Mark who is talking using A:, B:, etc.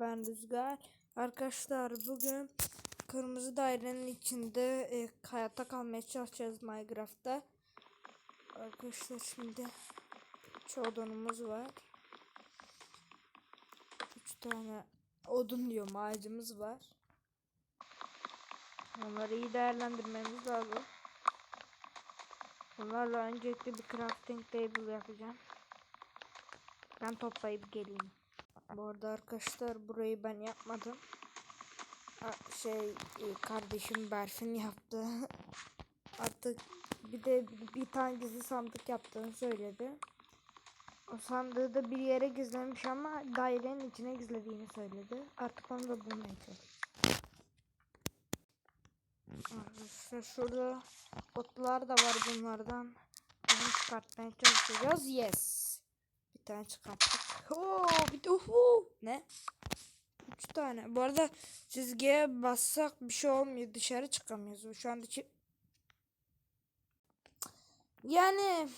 A: Ben Rüzgar. Arkadaşlar bugün kırmızı dairenin içinde e, hayatta kalmaya çalışacağız Minecraft'ta. Arkadaşlar şimdi üç odunumuz var. Üç tane odun diyorum ağacımız var. Onları iyi değerlendirmemiz lazım. Bunlarla öncelikle bir crafting table yapacağım. Ben toplayıp geleyim. Bu arada arkadaşlar burayı ben yapmadım. Şey e, kardeşim Berfin yaptı. Artık bir de bir tane gizli sandık yaptığını söyledi. O sandığı da bir yere gizlemiş ama dairenin içine gizlediğini söyledi. Artık onu da bulmaya. Arkadaşlar şurada otlar da var bunlardan. Bunu çıkartmaya çalışacağız. Yes. Bir tane çıkarttık. Oo, bir de uhu. Ne? Üç tane. Bu arada çizgiye bassak bir şey olmuyor. Dışarı çıkamıyoruz. Şu anda çi- yani